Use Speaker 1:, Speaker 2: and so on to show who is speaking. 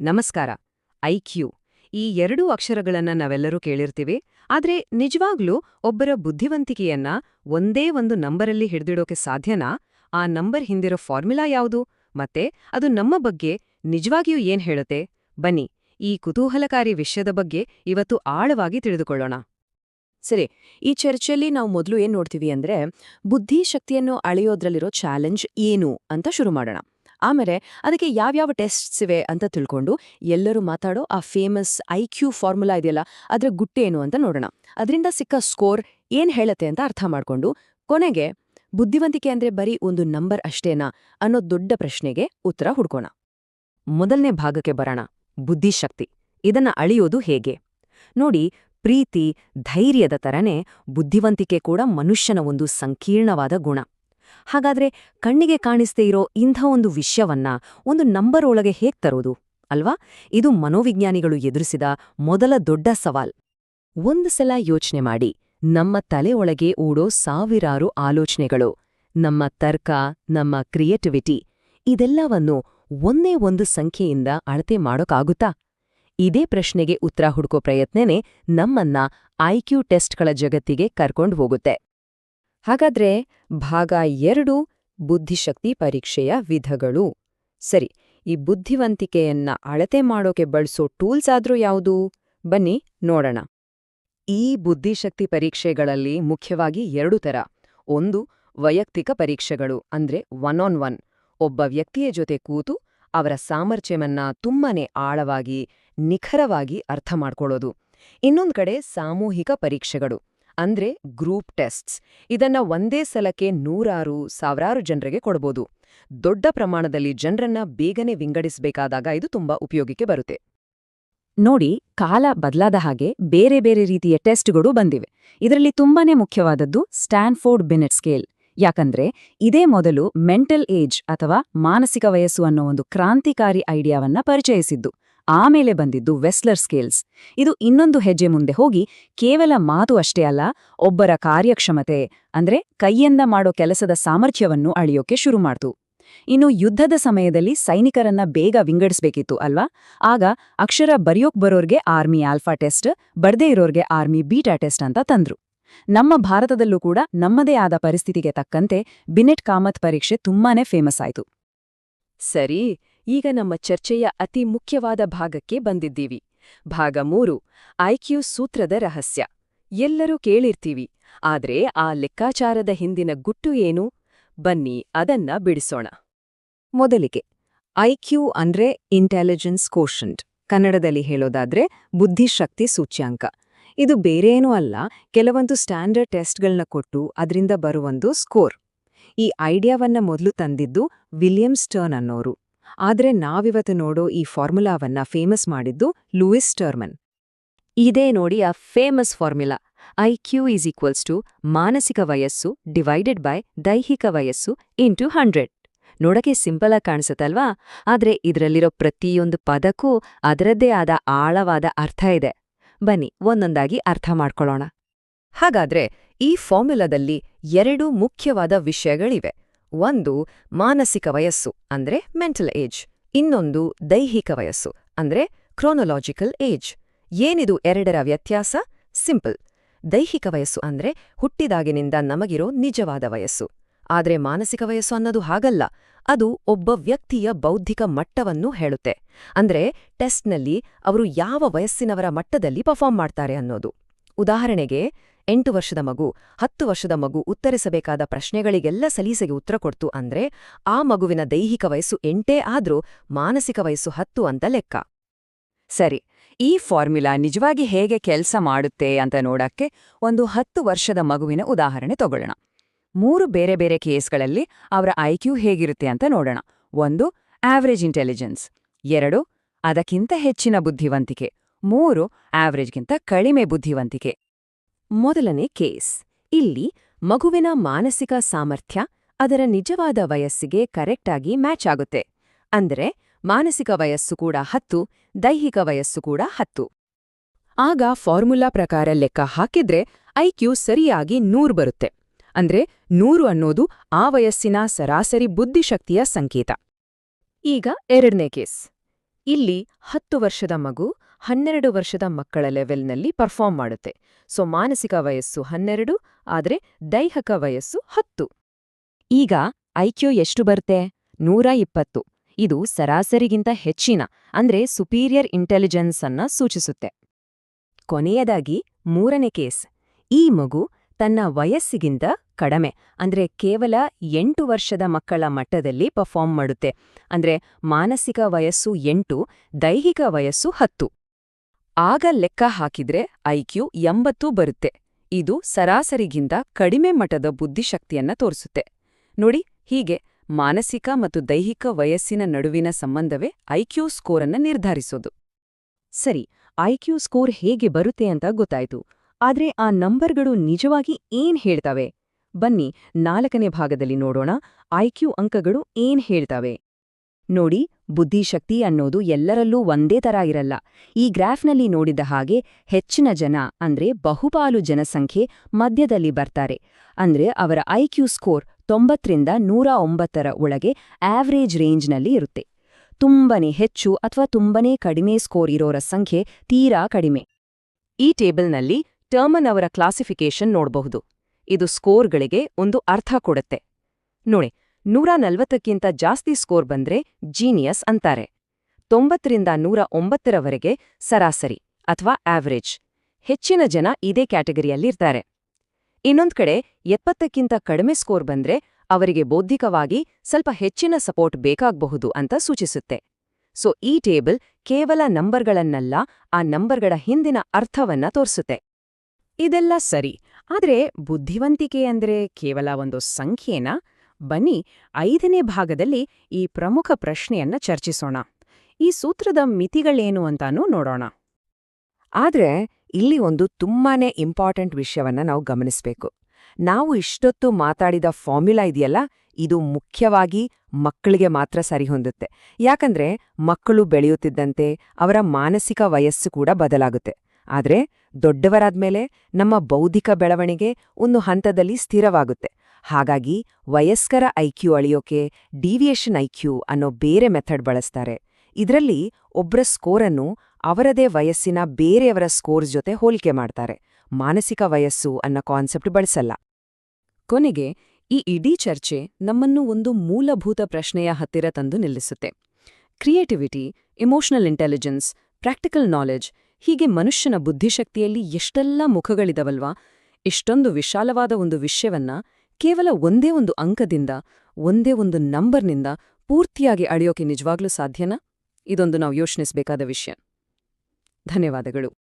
Speaker 1: ನಮಸ್ಕಾರ. ಐಕ್ಯೂ. ಈ ಎರಡೂ ಅಕ್ಷರಗಳನ್ನ ನಾವೆಲ್ಲರೂ ಕೇಳಿರ್ತೀವಿ, ಆದ್ರೆ ನಿಜವಾಗ್ಲೂ ಒಬ್ಬರ ಬುದ್ಧಿವಂತಿಕೆಯನ್ನ ಒಂದೇ ಒಂದು ನಂಬರಲ್ಲಿ ಹಿಡಿದಿಡೋಕೆ ಸಾಧ್ಯನಾ? ಆ ನಂಬರ್ ಹಿಂದಿರೋ ಫಾರ್ಮುಲಾ ಯಾವುದು? ಮತ್ತೆ ಅದು ನಮ್ಮ ಬಗ್ಗೆ ನಿಜವಾಗಿಯೂ ಏನ್ ಹೇಳುತ್ತೆ? ಬನ್ನಿ, ಈ ಕುತೂಹಲಕಾರಿ ವಿಷಯದ ಬಗ್ಗೆ ಇವತ್ತು ಆಳವಾಗಿ ತಿಳಿದುಕೊಳ್ಳೋಣ.
Speaker 2: ಸರಿ, ಈ ಚರ್ಚೆಯಲ್ಲಿ ನಾವು ಮೊದಲು ಏನ್ ನೋಡ್ತೀವಿ ಅಂದ್ರೆ ಬುದ್ಧಿಶಕ್ತಿಯನ್ನು ಅಳೆಯೋದ್ರಲ್ಲಿರೋ ಚಾಲೆಂಜ್ ಏನು ಅಂತ ಶುರು ಮಾಡೋಣ. ಆಮೇಲೆ ಅದಕ್ಕೆ ಯಾವ್ಯಾವ ಟೆಸ್ಟ್ಸ್ ಇವೆ ಅಂತ ತಿಳ್ಕೊಂಡು ಎಲ್ಲರೂ ಮಾತಾಡೋ ಆ ಫೇಮಸ್ ಐ ಕ್ಯೂ ಫಾರ್ಮುಲಾ ಇದೆಯಲ್ಲ, ಅದರ ಗುಟ್ಟೇನು ಅಂತ ನೋಡೋಣ. ಅದರಿಂದ ಸಿಕ್ಕ ಸ್ಕೋರ್ ಏನು ಹೇಳತ್ತೆ ಅಂತ ಅರ್ಥ ಮಾಡ್ಕೊಂಡು ಕೊನೆಗೆ ಬುದ್ಧಿವಂತಿಕೆ ಅಂದ್ರೆ ಬರೀ ಒಂದು ನಂಬರ್ ಅಷ್ಟೇನಾ ಅನ್ನೋ ದೊಡ್ಡ ಪ್ರಶ್ನೆಗೆ ಉತ್ತರ ಹುಡ್ಕೋಣ.
Speaker 1: ಮೊದಲನೇ ಭಾಗಕ್ಕೆ ಬರೋಣ, ಬುದ್ಧಿಶಕ್ತಿ. ಇದನ್ನ ಅಳಿಯೋದು ಹೇಗೆ? ನೋಡಿ, ಪ್ರೀತಿ, ಧೈರ್ಯದ ತರನೇ ಬುದ್ಧಿವಂತಿಕೆ ಕೂಡ ಮನುಷ್ಯನ ಒಂದು ಸಂಕೀರ್ಣವಾದ ಗುಣ. ಹಾಗಾದ್ರೆ ಕಣ್ಣಿಗೆ ಕಾಣಿಸ್ತೇ ಇರೋ ಇಂಥ ಒಂದು ವಿಷಯವನ್ನ ಒಂದು ನಂಬರ್ ಒಳಗೆ ಹೇಗ್ ತರೋದು, ಅಲ್ವಾ? ಇದು ಮನೋವಿಜ್ಞಾನಿಗಳು ಎದುರಿಸಿದ ಮೊದಲ ದೊಡ್ಡ ಸವಾಲ್. ಒಂದು ಸಲ ಯೋಚನೆ ಮಾಡಿ, ನಮ್ಮ ತಲೆ ಒಳಗೆ ಓಡೋ ಸಾವಿರಾರು ಆಲೋಚನೆಗಳು, ನಮ್ಮ ತರ್ಕ, ನಮ್ಮ ಕ್ರಿಯೇಟಿವಿಟಿ, ಇದೆಲ್ಲವನ್ನು ಒಂದೇ ಒಂದು ಸಂಖ್ಯೆಯಿಂದ ಅಳತೆ ಮಾಡೋಕ್ಕಾಗುತ್ತಾ? ಇದೇ ಪ್ರಶ್ನೆಗೆ ಉತ್ತರ ಹುಡುಕೋ ಪ್ರಯತ್ನನೇ ನಮ್ಮನ್ನ ಐಕ್ಯೂ ಟೆಸ್ಟ್ಗಳ ಜಗತ್ತಿಗೆ ಕರ್ಕೊಂಡು ಹೋಗುತ್ತೆ. ಹಾಗಾದ್ರೆ ಭಾಗ ಎರಡು ಬುದ್ಧಿಶಕ್ತಿ ಪರೀಕ್ಷೆಯ ವಿಧಗಳು. ಸರಿ, ಈ ಬುದ್ಧಿವಂತಿಕೆಯನ್ನ ಅಳತೆ ಮಾಡೋಕೆ ಬಳಸೋ ಟೂಲ್ಸ್ ಆದ್ರೂ ಯಾವುದು? ಬನ್ನಿ, ನೋಡೋಣ. ಈ ಬುದ್ಧಿಶಕ್ತಿ ಪರೀಕ್ಷೆಗಳಲ್ಲಿ ಮುಖ್ಯವಾಗಿ ಎರಡು ತರ ಒಂದು, ವೈಯಕ್ತಿಕ ಪರೀಕ್ಷೆಗಳು, ಅಂದ್ರೆ ಒನ್ ಆನ್ ಒನ್ ಒಬ್ಬ ವ್ಯಕ್ತಿಯ ಜೊತೆ ಕೂತು ಅವರ ಸಾಮರ್ಥ್ಯವನ್ನ ತುಂಬಾನೇ ಆಳವಾಗಿ, ನಿಖರವಾಗಿ ಅರ್ಥ ಮಾಡ್ಕೊಳ್ಳೋದು. ಇನ್ನೊಂದ್ ಕಡೆ ಸಾಮೂಹಿಕ ಪರೀಕ್ಷೆಗಳು. ಅಂದ್ರೆ ಗ್ರೂಪ್ ಟೆಸ್ಟ್ಸ್. ಇದನ್ನ ಒಂದೇ ಸಲಕ್ಕೆ ನೂರಾರು, ಸಾವಿರಾರು ಜನರಿಗೆ ಕೊಡಬಹುದು ದೊಡ್ಡ ಪ್ರಮಾಣದಲ್ಲಿ ಜನರನ್ನ ಬೇಗನೆ ವಿಂಗಡಿಸಬೇಕಾದಾಗ ಇದು ತುಂಬಾ ಉಪಯೋಗಕ್ಕೆ ಬರುತ್ತೆ.
Speaker 2: ನೋಡಿ, ಕಾಲ ಬದಲಾದ ಹಾಗೆ ಬೇರೆ ಬೇರೆ ರೀತಿಯ ಟೆಸ್ಟ್ಗಳು ಬಂದಿವೆ. ಇದರಲ್ಲಿ ತುಂಬಾನೇ ಮುಖ್ಯವಾದದ್ದು ಸ್ಟ್ಯಾನ್ಫೋರ್ಡ್ ಬಿನೆಟ್ ಸ್ಕೇಲ್. ಯಾಕಂದ್ರೆ ಇದೇ ಮೊದಲು ಮೆಂಟಲ್ ಏಜ್ ಅಥವಾ ಮಾನಸಿಕ ವಯಸ್ಸು ಅನ್ನೋ ಒಂದು ಕ್ರಾಂತಿಕಾರಿ ಐಡಿಯಾವನ್ನ ಪರಿಚಯಿಸಿದ್ದು. ಆಮೇಲೆ ಬಂದಿದ್ದು ವೆಸ್ಲರ್ ಸ್ಕೇಲ್ಸ್. ಇದು ಇನ್ನೊಂದು ಹೆಜ್ಜೆ ಮುಂದೆ ಹೋಗಿ ಕೇವಲ ಮಾತು ಅಷ್ಟೇ ಅಲ್ಲ, ಒಬ್ಬರ ಕಾರ್ಯಕ್ಷಮತೆ, ಅಂದ್ರೆ ಕೈಯಿಂದ ಮಾಡೋ ಕೆಲಸದ ಸಾಮರ್ಥ್ಯವನ್ನು ಅಳಿಯೋಕೆ ಶುರು ಮಾಡ್ತು. ಇನ್ನು ಯುದ್ಧದ ಸಮಯದಲ್ಲಿ ಸೈನಿಕರನ್ನ ಬೇಗ ವಿಂಗಡಿಸ್ಬೇಕಿತ್ತು ಅಲ್ವಾ? ಆಗ ಅಕ್ಷರ ಬರೆಯೋಕ್ ಬರೋರ್ಗೆ ಆರ್ಮಿ ಆಲ್ಫಾ ಟೆಸ್ಟ್, ಬರ್ದೇ ಇರೋರ್ಗೆ ಆರ್ಮಿ ಬೀಟಾ ಟೆಸ್ಟ್ ಅಂತ ತಂದ್ರು. ನಮ್ಮ ಭಾರತದಲ್ಲೂ ಕೂಡ ನಮ್ಮದೇ ಆದ ಪರಿಸ್ಥಿತಿಗೆ ತಕ್ಕಂತೆ ಬಿನೆಟ್ ಕಾಮತ್ ಪರೀಕ್ಷೆ ತುಂಬಾನೇ ಫೇಮಸ್ ಆಯ್ತು.
Speaker 1: ಸರಿ ಈಗ ನಮ್ಮ ಚರ್ಚೆಯ ಅತಿ ಮುಖ್ಯವಾದ ಭಾಗಕ್ಕೆ ಬಂದಿದ್ದೀವಿ. ಭಾಗ ಮೂರು, ಐಕ್ಯೂ ಸೂತ್ರದ ರಹಸ್ಯ. ಎಲ್ಲರೂ ಕೇಳಿರ್ತೀವಿ, ಆದ್ರೆ ಆ ಲೆಕ್ಕಾಚಾರದ ಹಿಂದಿನ ಗುಟ್ಟು ಏನು? ಬನ್ನಿ ಅದನ್ನ ಬಿಡಿಸೋಣ. ಮೊದಲಿಗೆ, ಐಕ್ಯೂ ಅಂದ್ರೆ ಇಂಟೆಲಿಜೆನ್ಸ್ ಕೋಷಂಟ್ ಕನ್ನಡದಲ್ಲಿ ಹೇಳೋದಾದ್ರೆ ಬುದ್ಧಿಶಕ್ತಿ ಸೂಚ್ಯಾಂಕ. ಇದು ಬೇರೇನೂ ಅಲ್ಲ, ಕೆಲವೊಂದು ಸ್ಟ್ಯಾಂಡರ್ಡ್ ಟೆಸ್ಟ್ಗಳನ್ನ ಕೊಟ್ಟು ಅದರಿಂದ ಬರುವೊಂದು ಸ್ಕೋರ್. ಈ ಐಡಿಯಾವನ್ನ ಮೊದಲು ತಂದಿದ್ದು ವಿಲಿಯಂ ಸ್ಟರ್ನ್ ಅನ್ನೋರು. ಆದ್ರೆ ನಾವಿವತ್ತು ನೋಡೋ ಈ ಫಾರ್ಮುಲಾವನ್ನ ಫೇಮಸ್ ಮಾಡಿದ್ದು ಲೂಯಿಸ್ ಟರ್ಮನ್. ಇದೇ ನೋಡಿ ಆ famous formula. I Q is equals to ಮಾನಸಿಕ ವಯಸ್ಸು ಡಿವೈಡೆಡ್ ಬೈ ದೈಹಿಕ ವಯಸ್ಸು ಇಂಟು ಹಂಡ್ರೆಡ್. ನೋಡಕ್ಕೆ ಸಿಂಪಲ್ ಆಗಿ ಕಾಣಿಸುತ್ತಲ್ವಾ? ಆದ್ರೆ ಇದರಲ್ಲಿರೋ ಪ್ರತಿಯೊಂದು ಪದಕ್ಕೂ ಅದರದ್ದೇ ಆದ ಆಳವಾದ ಅರ್ಥ ಇದೆ. ಬನ್ನಿ, ಒಂದೊಂದಾಗಿ ಅರ್ಥ ಮಾಡ್ಕೊಳ್ಳೋಣ. ಹಾಗಾದ್ರೆ ಈ ಫಾರ್ಮುಲಾದಲ್ಲಿ ಎರಡು ಮುಖ್ಯವಾದ ವಿಷಯಗಳಿವೆ. ಒಂದು ಮಾನಸಿಕ ವಯಸ್ಸು, ಅಂದ್ರೆ ಮೆಂಟಲ್ ಏಜ್ ಇನ್ನೊಂದು ದೈಹಿಕ ವಯಸ್ಸು, ಅಂದ್ರೆ ಕ್ರೋನೊಲಾಜಿಕಲ್ ಏಜ್ ಏನಿದು ಎರಡರ ವ್ಯತ್ಯಾಸ? ಸಿಂಪಲ್ ದೈಹಿಕ ವಯಸ್ಸು ಅಂದ್ರೆ ಹುಟ್ಟಿದಾಗಿನಿಂದ ನಮಗಿರೋ ನಿಜವಾದ ವಯಸ್ಸು. ಆದ್ರೆ ಮಾನಸಿಕ ವಯಸ್ಸು ಅನ್ನೋದು ಹಾಗಲ್ಲ. ಅದು ಒಬ್ಬ ವ್ಯಕ್ತಿಯ ಬೌದ್ಧಿಕ ಮಟ್ಟವನ್ನು ಹೇಳುತ್ತೆ. ಅಂದ್ರೆ ಟೆಸ್ಟ್ನಲ್ಲಿ ಅವರು ಯಾವ ವಯಸ್ಸಿನವರ ಮಟ್ಟದಲ್ಲಿ ಪರ್ಫಾರ್ಮ್ ಮಾಡ್ತಾರೆ ಅನ್ನೋದು. ಉದಾಹರಣೆಗೆ ಎಂಟು ವರ್ಷದ ಮಗು, ಹತ್ತು ವರ್ಷದ ಮಗು ಉತ್ತರಿಸಬೇಕಾದ ಪ್ರಶ್ನೆಗಳಿಗೆಲ್ಲ ಸಲೀಸೆಗೆ ಉತ್ತರ ಕೊಡ್ತು ಅಂದ್ರೆ ಆ ಮಗುವಿನ ದೈಹಿಕ ವಯಸ್ಸು ಎಂಟೇ ಆದ್ರೂ ಮಾನಸಿಕ ವಯಸ್ಸು ಹತ್ತು ಅಂತ ಲೆಕ್ಕ. ಸರಿ, ಈ ಫಾರ್ಮುಲಾ ನಿಜವಾಗಿ ಹೇಗೆ ಕೆಲಸ ಮಾಡುತ್ತೆ ಅಂತ ನೋಡಕ್ಕೆ ಒಂದು ಹತ್ತು ವರ್ಷದ ಮಗುವಿನ ಉದಾಹರಣೆ ತಗೊಳ್ಳೋಣ. ಮೂರು ಬೇರೆ ಬೇರೆ ಕೇಸ್ಗಳಲ್ಲಿ ಅವರ ಐಕ್ಯೂ ಹೇಗಿರುತ್ತೆ ಅಂತ ನೋಡೋಣ. ಒಂದು ಆವರೇಜ್ ಇಂಟೆಲಿಜೆನ್ಸ್ ಎರಡು, ಅದಕ್ಕಿಂತ ಹೆಚ್ಚಿನ ಬುದ್ಧಿವಂತಿಕೆ. ಮೂರು ಆವರೇಜ್ಗಿಂತ ಕಡಿಮೆ ಬುದ್ಧಿವಂತಿಕೆ. ಮೊದಲನೇ ಕೇಸ್. ಇಲ್ಲಿ ಮಗುವಿನ ಮಾನಸಿಕ ಸಾಮರ್ಥ್ಯ ಅದರ ನಿಜವಾದ ವಯಸ್ಸಿಗೆ ಕರೆಕ್ಟಾಗಿ ಮ್ಯಾಚ್ ಆಗುತ್ತೆ. ಅಂದ್ರೆ ಮಾನಸಿಕ ವಯಸ್ಸು ಕೂಡ ಹತ್ತು, ದೈಹಿಕ ವಯಸ್ಸು ಕೂಡ ಹತ್ತು. ಆಗ ಫಾರ್ಮುಲಾ ಪ್ರಕಾರ ಲೆಕ್ಕ ಹಾಕಿದ್ರೆ ಐಕ್ಯೂ ಸರಿಯಾಗಿ ನೂರು ಬರುತ್ತೆ. ಅಂದ್ರೆ ನೂರು ಅನ್ನೋದು ಆ ವಯಸ್ಸಿನ ಸರಾಸರಿ ಬುದ್ಧಿಶಕ್ತಿಯ ಸಂಕೇತ. ಈಗ ಎರಡನೇ ಕೇಸ್. ಇಲ್ಲಿ ಹತ್ತು ವರ್ಷದ ಮಗು ಹನ್ನೆರಡು ವರ್ಷದ ಮಕ್ಕಳ ಲೆವೆಲ್ನಲ್ಲಿ ಪರ್ಫಾರ್ಮ್ ಮಾಡುತ್ತೆ. ಸೊ, ಮಾನಸಿಕ ವಯಸ್ಸು ಹನ್ನೆರಡು, ಆದರೆ ದೈಹಿಕ ವಯಸ್ಸು ಹತ್ತು.
Speaker 2: ಈಗ ಐಕ್ಯೂ ಎಷ್ಟು ಬರುತ್ತೆ? ನೂರ ಇಪ್ಪತ್ತು. ಇದು ಸರಾಸರಿಗಿಂತ ಹೆಚ್ಚಿನ, ಅಂದ್ರೆ ಸುಪೀರಿಯರ್ ಇಂಟೆಲಿಜೆನ್ಸ್ ಅನ್ನ ಸೂಚಿಸುತ್ತೆ. ಕೊನೆಯದಾಗಿ ಮೂರನೇ ಕೇಸ್. ಈ ಮಗು ತನ್ನ ವಯಸ್ಸಿಗಿಂತ ಕಡಿಮೆ, ಅಂದ್ರೆ ಕೇವಲ ಎಂಟು ವರ್ಷದ ಮಕ್ಕಳ ಮಟ್ಟದಲ್ಲಿ ಪರ್ಫಾರ್ಮ್ ಮಾಡುತ್ತೆ. ಅಂದ್ರೆ ಮಾನಸಿಕ ವಯಸ್ಸು ಎಂಟು, ದೈಹಿಕ ವಯಸ್ಸು ಹತ್ತು.
Speaker 1: ಆಗ ಲೆಕ್ಕ ಹಾಕಿದ್ರೆ ಐಕ್ಯೂ ಎಂಬತ್ತು ಬರುತ್ತೆ. ಇದು ಸರಾಸರಿಗಿಂತ ಕಡಿಮೆ ಮಟ್ಟದ ಬುದ್ಧಿಶಕ್ತಿಯನ್ನ ತೋರಿಸುತ್ತೆ. ನೋಡಿ, ಹೀಗೆ ಮಾನಸಿಕ ಮತ್ತು ದೈಹಿಕ ವಯಸ್ಸಿನ ನಡುವಿನ ಸಂಬಂಧವೇ ಐಕ್ಯೂ ಸ್ಕೋರನ್ನ ನಿರ್ಧರಿಸೋದು.
Speaker 2: ಸರಿ, ಐಕ್ಯೂ ಸ್ಕೋರ್ ಹೇಗೆ ಬರುತ್ತೆ ಅಂತ ಗೊತ್ತಾಯ್ತು. ಆದ್ರೆ ಆ ನಂಬರ್ಗಳು ನಿಜವಾಗಿ ಏನ್ ಹೇಳ್ತವೆ? ಬನ್ನಿ, ನಾಲ್ಕನೇ ಭಾಗದಲ್ಲಿ ನೋಡೋಣ. ಐಕ್ಯೂ ಅಂಕಗಳು ಏನ್ ಹೇಳ್ತವೆ? ನೋಡಿ, ಬುದ್ಧಿಶಕ್ತಿ ಅನ್ನೋದು ಎಲ್ಲರಲ್ಲೂ ಒಂದೇ ತರ ಇರಲ್ಲ. ಈ ಗ್ರಾಫ್ನಲ್ಲಿ ನೋಡಿದ ಹಾಗೆ ಹೆಚ್ಚಿನ ಜನ, ಅಂದ್ರೆ ಬಹುಪಾಲು ಜನಸಂಖ್ಯೆ ಮಧ್ಯದಲ್ಲಿ ಬರ್ತಾರೆ. ಅಂದ್ರೆ ಅವರ ಐಕ್ಯೂ ಸ್ಕೋರ್ ತೊಂಬತ್ತರಿಂದ ನೂರ ಒಂಬತ್ತರ ಒಳಗೆ ಆವ್ರೇಜ್ ರೇಂಜ್ನಲ್ಲಿ ಇರುತ್ತೆ. ತುಂಬನೇ ಹೆಚ್ಚು ಅಥವಾ ತುಂಬನೇ ಕಡಿಮೆ ಸ್ಕೋರ್ ಇರೋರ ಸಂಖ್ಯೆ ತೀರಾ ಕಡಿಮೆ.
Speaker 1: ಈ ಟೇಬಲ್ನಲ್ಲಿ ಟರ್ಮನ್ ಅವರ ಕ್ಲಾಸಿಫಿಕೇಶನ್ ನೋಡಬಹುದು. ಇದು ಸ್ಕೋರ್ಗಳಿಗೆ ಒಂದು ಅರ್ಥ ಕೊಡುತ್ತೆ. ನೋಡಿ ನೂರ ನಲವತ್ತಕ್ಕಿಂತ ಜಾಸ್ತಿ ಸ್ಕೋರ್ ಬಂದ್ರೆ ಜೀನಿಯಸ್ ಅಂತಾರೆ. ತೊಂಬತ್ತರಿಂದ ನೂರ ಒಂಬತ್ತರವರೆಗೆ ಸರಾಸರಿ ಅಥವಾ ಆವರೇಜ್. ಹೆಚ್ಚಿನ ಜನ ಇದೇ ಕ್ಯಾಟಗರಿಯಲ್ಲಿರ್ತಾರೆ. ಇನ್ನೊಂದು ಕಡೆ ಎಪ್ಪತ್ತಕ್ಕಿಂತ ಕಡಿಮೆ ಸ್ಕೋರ್ ಬಂದ್ರೆ ಅವರಿಗೆ ಬೌದ್ಧಿಕವಾಗಿ ಸ್ವಲ್ಪ ಹೆಚ್ಚಿನ ಸಪೋರ್ಟ್ ಬೇಕಾಗಬಹುದು ಅಂತ ಸೂಚಿಸುತ್ತೆ. ಸೊ, ಈ ಟೇಬಲ್ ಕೇವಲ ನಂಬರ್ಗಳನ್ನಲ್ಲ, ಆ ನಂಬರ್ಗಳ ಹಿಂದಿನ ಅರ್ಥವನ್ನ ತೋರಿಸುತ್ತೆ. ಇದೆಲ್ಲ ಸರಿ, ಆದರೆ ಬುದ್ಧಿವಂತಿಕೆ ಅಂದ್ರೆ ಕೇವಲ ಒಂದು ಸಂಖ್ಯೆನಾ? ಬನ್ನಿ, ಐದನೇ ಭಾಗದಲ್ಲಿ ಈ ಪ್ರಮುಖ ಪ್ರಶ್ನೆಯನ್ನ ಚರ್ಚಿಸೋಣ. ಈ ಸೂತ್ರದ ಮಿತಿಗಳೇನು ಅಂತಾನೂ ನೋಡೋಣ. ಆದ್ರೆ, ಇಲ್ಲಿ ಒಂದು ತುಂಬಾನೇ ಇಂಪಾರ್ಟೆಂಟ್ ವಿಷಯವನ್ನ ನಾವು ಗಮನಿಸಬೇಕು. ನಾವು ಇಷ್ಟೊತ್ತು ಮಾತಾಡಿದ ಫಾರ್ಮ್ಯುಲಾ ಇದೆಯಲ್ಲ, ಇದು ಮುಖ್ಯವಾಗಿ ಮಕ್ಕಳಿಗೆ ಮಾತ್ರ ಸರಿಹೊಂದುತ್ತೆ. ಯಾಕಂದ್ರೆ, ಮಕ್ಕಳು ಬೆಳೆಯುತ್ತಿದ್ದಂತೆ ಅವರ ಮಾನಸಿಕ ವಯಸ್ಸು ಕೂಡ ಬದಲಾಗುತ್ತೆ. ಆದ್ರೆ, ದೊಡ್ಡವರಾದ್ಮೇಲೆ ನಮ್ಮ ಬೌದ್ಧಿಕ ಬೆಳವಣಿಗೆ ಒಂದು ಹಂತದಲ್ಲಿ ಸ್ಥಿರವಾಗುತ್ತೆ. ಹಾಗಾಗಿ ವಯಸ್ಕರ ಐಕ್ಯೂ ಅಳಿಯೋಕೆ ಡಿವಿಯೇಷನ್ ಐಕ್ಯೂ ಅನ್ನೋ ಬೇರೆ ಮೆಥಡ್ ಬಳಸ್ತಾರೆ. ಇದರಲ್ಲಿ ಒಬ್ಬರ ಸ್ಕೋರನ್ನು ಅವರದೇ ವಯಸ್ಸಿನ ಬೇರೆಯವರ ಸ್ಕೋರ್ಸ್ ಜೊತೆ ಹೋಲಿಕೆ ಮಾಡ್ತಾರೆ. ಮಾನಸಿಕ ವಯಸ್ಸು ಅನ್ನೋ ಕಾನ್ಸೆಪ್ಟ್ ಬಳಸಲ್ಲ. ಕೊನೆಗೆ ಈ ಇಡೀ ಚರ್ಚೆ ನಮ್ಮನ್ನು ಒಂದು ಮೂಲಭೂತ ಪ್ರಶ್ನೆಯ ಹತ್ತಿರ ತಂದು ನಿಲ್ಲಿಸುತ್ತೆ. Creativity, emotional intelligence, practical knowledge ಹೀಗೆ ಮನುಷ್ಯನ ಬುದ್ಧಿಶಕ್ತಿಯಲ್ಲಿ ಎಷ್ಟೆಲ್ಲ ಮುಖಗಳಿದವಲ್ವಾ, ಇಷ್ಟೊಂದು ವಿಶಾಲವಾದ ಒಂದು ವಿಷಯವನ್ನ ಕೇವಲ ಒಂದೇ ಒಂದು ಅಂಕದಿಂದ, ಒಂದೇ ಒಂದು ನಂಬರ್ನಿಂದ ಪೂರ್ತಿಯಾಗಿ ಅಳೆಯೋಕೆ ನಿಜವಾಗ್ಲೂ ಸಾಧ್ಯನಾ? ಇದೊಂದು ನಾವು ಯೋಚಿಸಬೇಕಾದ ವಿಷಯ. ಧನ್ಯವಾದಗಳು.